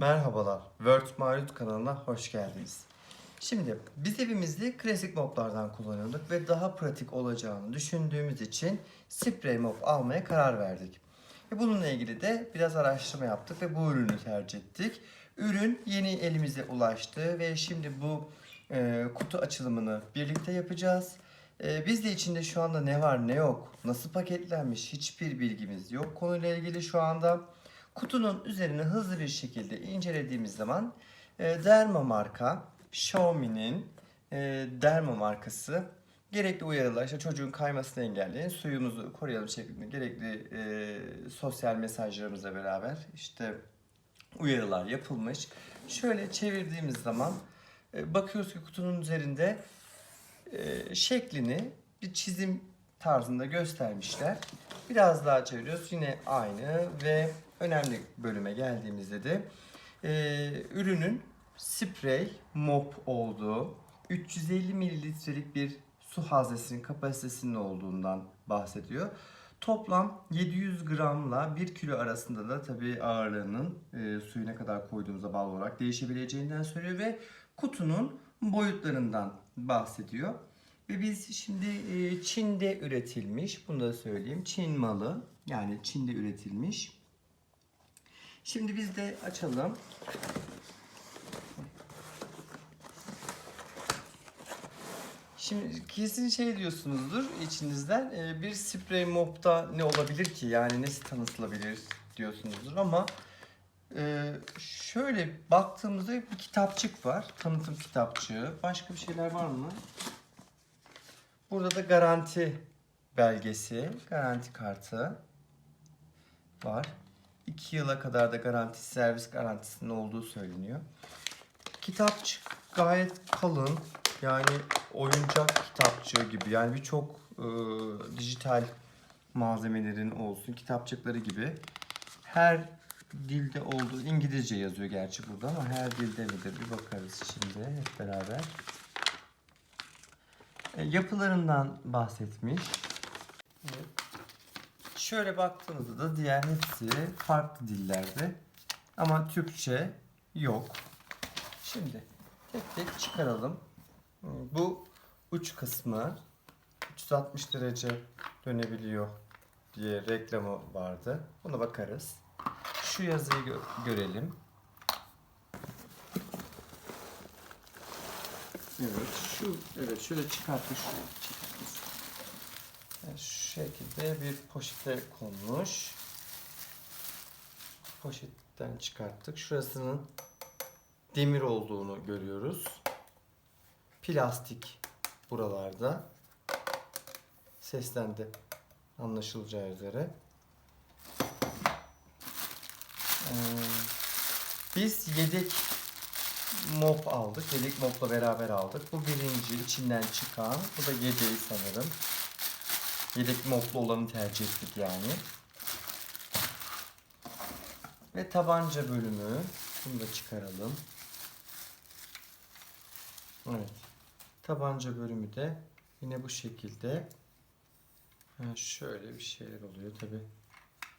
Merhabalar, Word Marut kanalına hoş geldiniz. Şimdi biz evimizde klasik moplardan kullanıyorduk ve daha pratik olacağını düşündüğümüz için sprey mop almaya karar verdik. Ve bununla ilgili de biraz araştırma yaptık ve bu ürünü tercih ettik. Ürün yeni elimize ulaştı ve şimdi bu e, kutu açılımını birlikte yapacağız. E, biz de içinde şu anda ne var ne yok, nasıl paketlenmiş hiçbir bilgimiz yok konuyla ilgili şu anda. Kutunun üzerine hızlı bir şekilde incelediğimiz zaman e, Derma marka, Xiaomi'nin e, Derma markası gerekli uyarılar, işte çocuğun kaymasını engelleyin, suyumuzu koruyalım şeklinde gerekli e, sosyal mesajlarımızla beraber işte uyarılar yapılmış. Şöyle çevirdiğimiz zaman bakıyoruz ki kutunun üzerinde şeklini bir çizim tarzında göstermişler. Biraz daha çeviriyoruz. Yine aynı ve önemli bölüme geldiğimizde de e, ürünün sprey mop olduğu 350 mililitrelik bir su haznesinin kapasitesinin olduğundan bahsediyor. Toplam 700 gramla 1 kilo arasında da tabii ağırlığının e, suyu ne kadar koyduğumuza bağlı olarak değişebileceğinden söylüyor ve kutunun boyutlarından bahsediyor. Ve biz şimdi e, Çin'de üretilmiş, bunu da söyleyeyim. Çin malı, yani Çin'de üretilmiş. Şimdi biz de açalım. Şimdi kesin şey diyorsunuzdur içinizden e, bir sprey mopta ne olabilir ki yani nesi tanıtılabilir diyorsunuzdur ama e, şöyle baktığımızda bir kitapçık var tanıtım kitapçığı başka bir şeyler var mı? Burada da garanti belgesi garanti kartı var. 2 yıla kadar da garanti servis garantisinin olduğu söyleniyor. Kitapçık gayet kalın. Yani oyuncak kitapçığı gibi. Yani birçok e, dijital malzemelerin olsun kitapçıkları gibi. Her dilde olduğu İngilizce yazıyor gerçi burada ama her dilde midir bir bakarız şimdi hep beraber. E, yapılarından bahsetmiş. Şöyle baktığımızda da diğer hepsi farklı dillerde. Ama Türkçe yok. Şimdi tek tek çıkaralım. Bu uç kısmı 360 derece dönebiliyor diye reklamı vardı. Buna bakarız. Şu yazıyı gö- görelim. Evet, şu evet şöyle çıkartmış. Şekilde bir poşete konmuş. Poşetten çıkarttık. Şurasının demir olduğunu görüyoruz. Plastik buralarda. Sesten de anlaşılacağı üzere. Ee, biz yedek mop aldık. Yedek mopla beraber aldık. Bu birinci içinden çıkan. Bu da yedeği sanırım. Yedek moplu olanı tercih ettik yani. Ve tabanca bölümü. Bunu da çıkaralım. Evet. Tabanca bölümü de yine bu şekilde. Ha, şöyle bir şeyler oluyor tabi.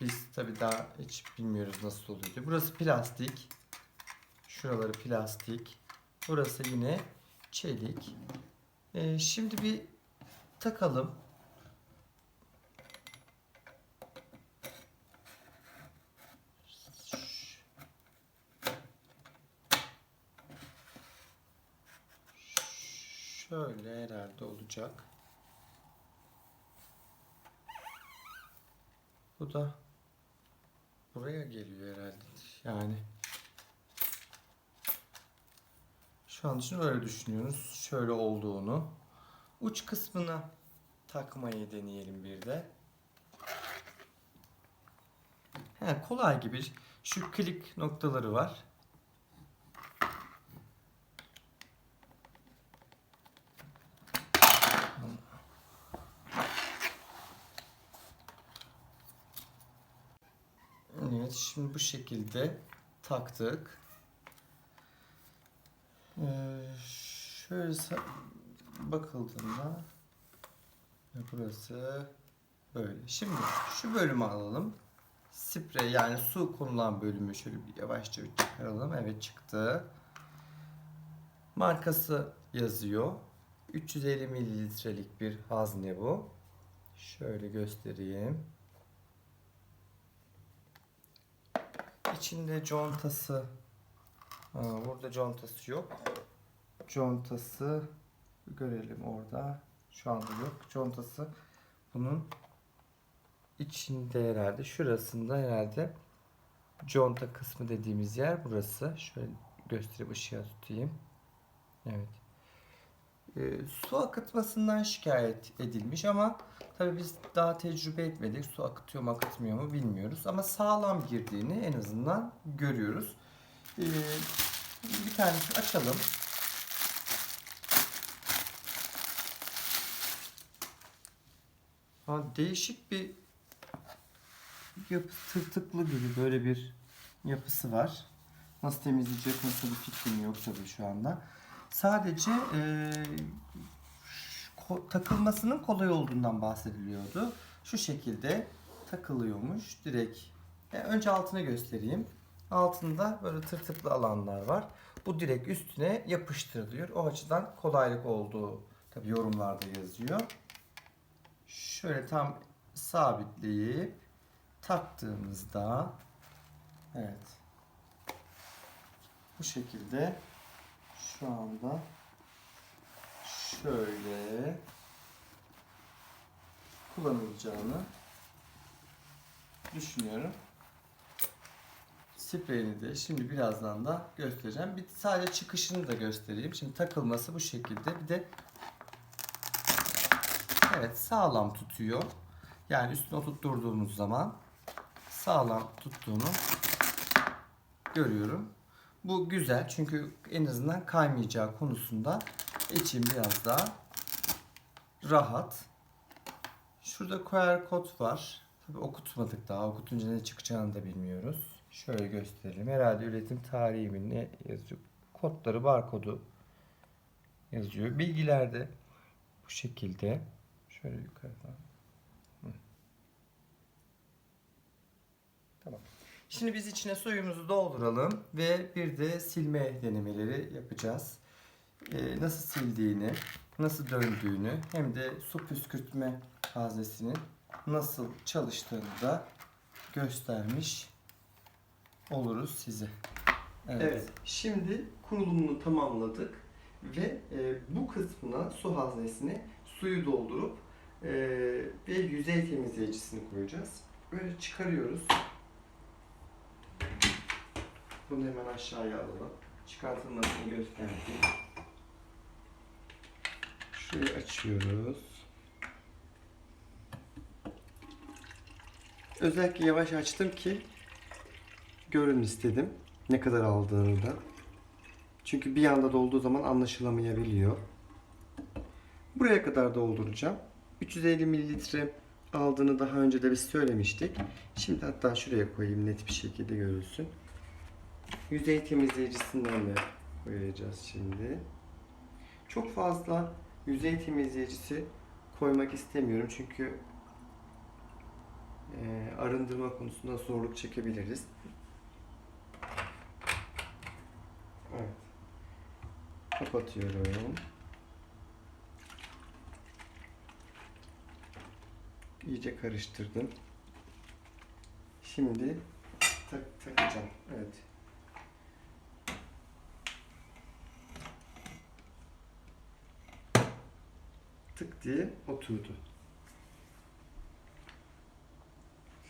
Biz tabi daha hiç bilmiyoruz nasıl oluyor. diye. Burası plastik. Şuraları plastik. Burası yine çelik. Ee, şimdi bir takalım. Şöyle herhalde olacak. Bu da buraya geliyor herhalde. Yani şu an için öyle düşünüyoruz. Şöyle olduğunu. Uç kısmına takmayı deneyelim bir de. He, kolay gibi. Şu klik noktaları var. Evet, şimdi bu şekilde taktık. Ee, şöyle bakıldığında burası böyle. Şimdi şu bölümü alalım. sprey yani su konulan bölümü şöyle bir yavaşça bir çıkaralım. Evet çıktı. Markası yazıyor. 350 mililitrelik bir hazne bu. Şöyle göstereyim. İçinde contası. Ha, burada contası yok. Contası görelim orada. Şu anda yok. Contası bunun içinde herhalde. Şurasında herhalde conta kısmı dediğimiz yer burası. Şöyle gösterip ışığa tutayım. Evet. Ee, su akıtmasından şikayet edilmiş ama tabii biz daha tecrübe etmedik. Su akıtıyor mu akıtmıyor mu bilmiyoruz. Ama sağlam girdiğini en azından görüyoruz. Ee, bir tanesini açalım. Ha, değişik bir yapı tırtıklı gibi böyle bir yapısı var. Nasıl temizleyecek nasıl bir fikrim yok tabii şu anda. Sadece ko- takılmasının kolay olduğundan bahsediliyordu. Şu şekilde takılıyormuş direkt. Yani önce altını göstereyim. Altında böyle tırtıklı alanlar var. Bu direkt üstüne yapıştırılıyor. O açıdan kolaylık olduğu tabii yorumlarda yazıyor. Şöyle tam sabitleyip taktığımızda evet bu şekilde şu anda şöyle kullanılacağını düşünüyorum. Spreyini de şimdi birazdan da göstereceğim. Bir sadece çıkışını da göstereyim. Şimdi takılması bu şekilde. Bir de evet sağlam tutuyor. Yani üstüne oturtturduğumuz zaman sağlam tuttuğunu görüyorum. Bu güzel çünkü en azından kaymayacağı konusunda için biraz daha rahat. Şurada QR kod var. Tabii okutmadık daha. Okutunca ne çıkacağını da bilmiyoruz. Şöyle gösterelim. Herhalde üretim tarihi mi ne yazıyor? Kodları, barkodu yazıyor. Bilgiler de bu şekilde. Şöyle yukarıdan. Şimdi biz içine suyumuzu dolduralım ve bir de silme denemeleri yapacağız. Ee, nasıl sildiğini, nasıl döndüğünü hem de su püskürtme haznesinin nasıl çalıştığını da göstermiş oluruz size. Evet. Şimdi kurulumunu tamamladık ve e, bu kısmına su haznesine suyu doldurup e, ve yüzey temizleyicisini koyacağız. Böyle çıkarıyoruz. Bunu hemen aşağıya alalım. Çıkartılmasını göstereyim. Şurayı açıyoruz. Özellikle yavaş açtım ki görün istedim. Ne kadar aldığını da. Çünkü bir anda dolduğu zaman anlaşılamayabiliyor. Buraya kadar dolduracağım. 350 mililitre aldığını daha önce de biz söylemiştik. Şimdi hatta şuraya koyayım net bir şekilde görülsün. Yüzey temizleyicisinden de koyacağız şimdi. Çok fazla yüzey temizleyicisi koymak istemiyorum çünkü e, arındırma konusunda zorluk çekebiliriz. Evet. Kapatıyorum. İyice karıştırdım. Şimdi tak takacağım. Evet. Tık diye oturdu.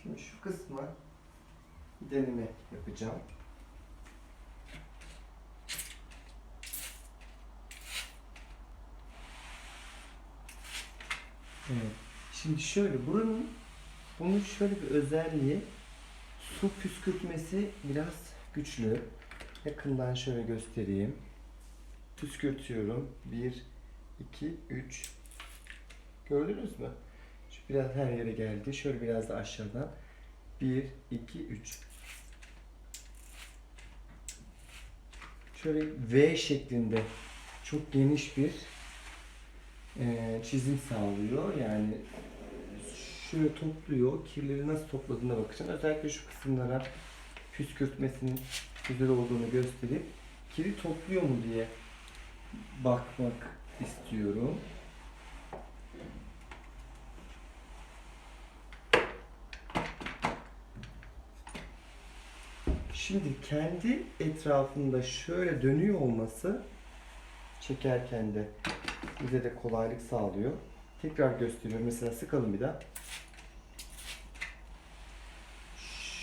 Şimdi şu kısma deneme yapacağım. Evet. Şimdi şöyle buranın bunun şöyle bir özelliği su püskürtmesi biraz güçlü. Yakından şöyle göstereyim. Püskürtüyorum. 1 2 3 Gördünüz mü? Şu biraz her yere geldi. Şöyle biraz da aşağıdan. 1 2 3 Şöyle V şeklinde çok geniş bir çizim sağlıyor. Yani şöyle topluyor. Kirleri nasıl topladığına bakacağım. Özellikle şu kısımlara püskürtmesinin güzel olduğunu gösterip kiri topluyor mu diye bakmak istiyorum. Şimdi kendi etrafında şöyle dönüyor olması çekerken de bize de kolaylık sağlıyor. Tekrar gösteriyorum. Mesela sıkalım bir daha.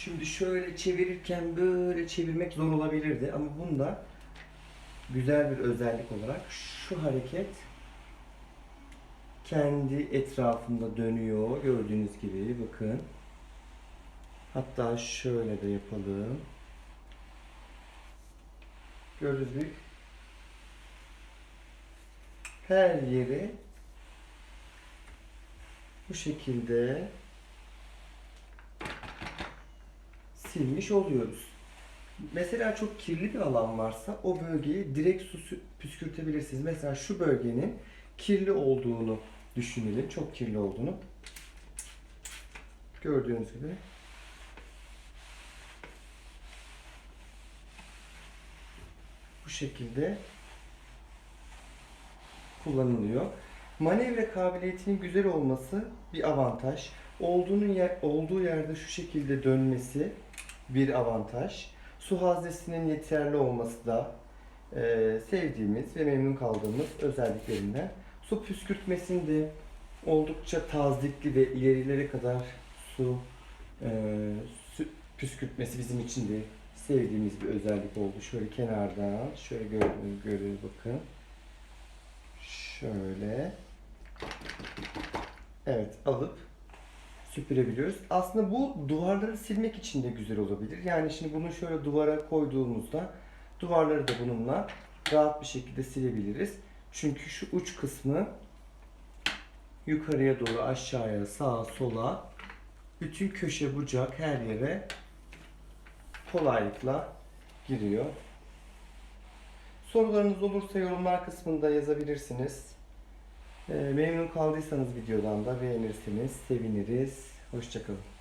Şimdi şöyle çevirirken böyle çevirmek zor olabilirdi ama bunda güzel bir özellik olarak şu hareket kendi etrafında dönüyor. Gördüğünüz gibi bakın. Hatta şöyle de yapalım. Gördünüz mü? Her yeri bu şekilde silmiş oluyoruz. Mesela çok kirli bir alan varsa o bölgeye direkt su püskürtebilirsiniz. Mesela şu bölgenin kirli olduğunu düşünelim. Çok kirli olduğunu. Gördüğünüz gibi. Bu şekilde kullanılıyor. Manevra kabiliyetinin güzel olması bir avantaj. Olduğunun yer, olduğu yerde şu şekilde dönmesi bir avantaj. Su haznesinin yeterli olması da e, sevdiğimiz ve memnun kaldığımız özelliklerinden. Su püskürtmesinde oldukça tazikli ve ilerilere kadar su, e, su püskürtmesi bizim için de sevdiğimiz bir özellik oldu. Şöyle kenardan, şöyle gördüğünüz görüyoruz bakın. Şöyle. Evet alıp süpürebiliyoruz. Aslında bu duvarları silmek için de güzel olabilir. Yani şimdi bunu şöyle duvara koyduğumuzda duvarları da bununla rahat bir şekilde silebiliriz. Çünkü şu uç kısmı yukarıya doğru aşağıya sağa sola bütün köşe bucak her yere kolaylıkla giriyor. Sorularınız olursa yorumlar kısmında yazabilirsiniz. Ee, Memnun kaldıysanız videodan da beğenirsiniz. Seviniriz. Hoşçakalın.